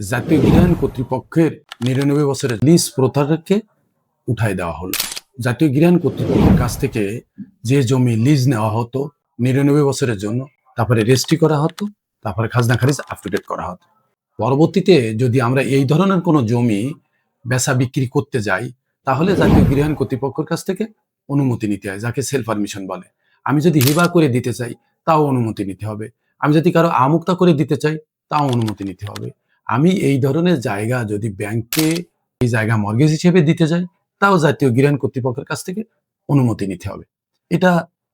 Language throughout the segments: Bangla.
জাতীয় গৃহায়ণ কর্তৃপক্ষের নিরানব্বই বছরের লিজ প্রথাকে উঠাই দেওয়া হলো। জাতীয় গৃহায়ণ কর্তৃপক্ষের কাছ থেকে যে জমি লিজ নেওয়া হতো, নিরানব্বই বছরের জন্য, তারপরে রেজিস্ট্রি করা হতো, তারপরে খাজনা খারিজ আপ করা হতো। পরবর্তীতে যদি আমরা এই ধরনের কোনো জমি বেচা বিক্রি করতে যাই, তাহলে জাতীয় গৃহায়ণ কর্তৃপক্ষের কাছ থেকে অনুমতি নিতে হয়, যাকে সেলফ পারমিশন বলে। আমি যদি হিবা করে দিতে চাই, তাও অনুমতি নিতে হবে। আমি যদি কারও আমুক্তা করে দিতে চাই, তাও অনুমতি নিতে হবে। আমি এই ধরনের জায়গা যদি ব্যাংকে এই জায়গা মর্গেজ হিসেবে দিতে যাই, তাও জাতীয় গৃহায়ণ কর্তৃপক্ষের কাছ থেকে অনুমতি নিতে হবে। এটা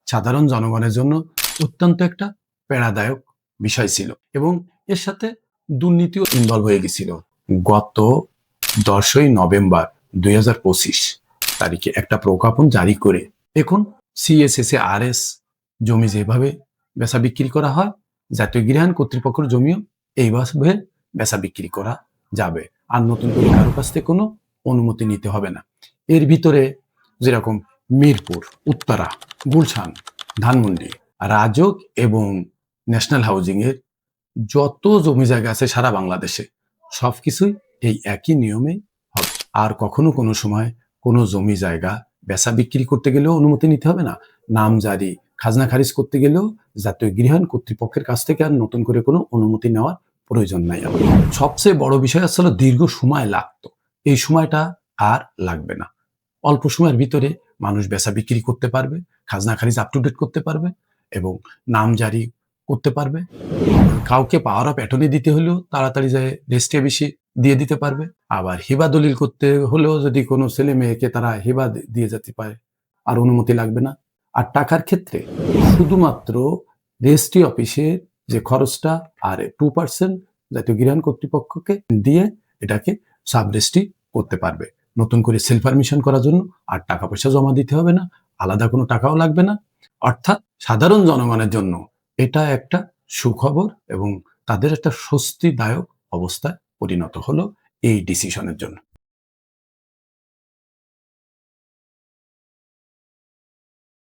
সাধারণ জনগণের জন্য অত্যন্ত একটা প্রেরণাদায়ক বিষয় ছিল এবং এর সাথে দুর্নীতিও ইনভলভ হয়ে গেছিল। গত দশই নভেম্বর দুই হাজার পঁচিশ তারিখে একটা প্রজ্ঞাপন জারি করে এখন সিএসএসএ আর এস জমি যেভাবে বেচা বিক্রি করা হয়, জাতীয় গৃহায়ণ কর্তৃপক্ষের জমিও এইভাবে বেচা বিক্রি করা যাবে। আর নতুন করে কারও কাছ থেকে কোনো অনুমতি নিতে হবে না। এর ভিতরে যেরকম মিরপুর, উত্তরা, গুলশান, ধানমন্ডি, রাজক এবং ন্যাশনাল হাউজিং এর যত জমি জায়গা আছে সারা বাংলাদেশে, সবকিছুই এই একই নিয়মে হবে। আর কখনো কোনো সময় কোনো জমি জায়গা বেচা বিক্রি করতে গেলেও অনুমতি নিতে হবে না। নাম জারি, খাজনা খারিজ করতে গেলেও জাতীয় গৃহায়ণ কর্তৃপক্ষের কাছ থেকে আর নতুন করে কোনো অনুমতি নেওয়ার প্রয়োজন নাই সবচেয়ে বড় বিষয় আসলে দীর্ঘ সময় লাগতো। এই সময়টা আর লাগবে না। অল্প সময়ের ভিতরে মানুষ বেচা বিক্রি করতে পারবে, খাজনা খারিজ আপ টু ডেট করতে পারবে এবং নাম জারি করতে পারবে। কাউকে পাওয়ার অফ অ্যাটর্নি দিতে হলেও তাড়াতাড়ি যায় রেস্টে বেশি দিয়ে দিতে পারবে। আবার হিবা দলিল করতে হলেও যদি কোনো ছেলে মেয়েকে তারা হিবা দিয়ে যেতে পারে, আর অনুমতি লাগবে না। আর টাকার ক্ষেত্রে শুধুমাত্র রেজিস্ট্রি অফিসের যে খরচটা আর টু পার্সেন্ট জাতীয় গৃহায়ণ কর্তৃপক্ষকে দিয়ে এটাকে সাব রেজিস্ট্রি করতে পারবে। নতুন করে সেলফ পারমিশন করার জন্য আর টাকা পয়সা জমা দিতে হবে না, আলাদা কোনো টাকাও লাগবে না। অর্থাৎ সাধারণ জনগণের জন্য এটা একটা সুখবর এবং তাদের একটা স্বস্তিদায়ক অবস্থায় পরিণত হলো এই ডিসিশনের জন্য।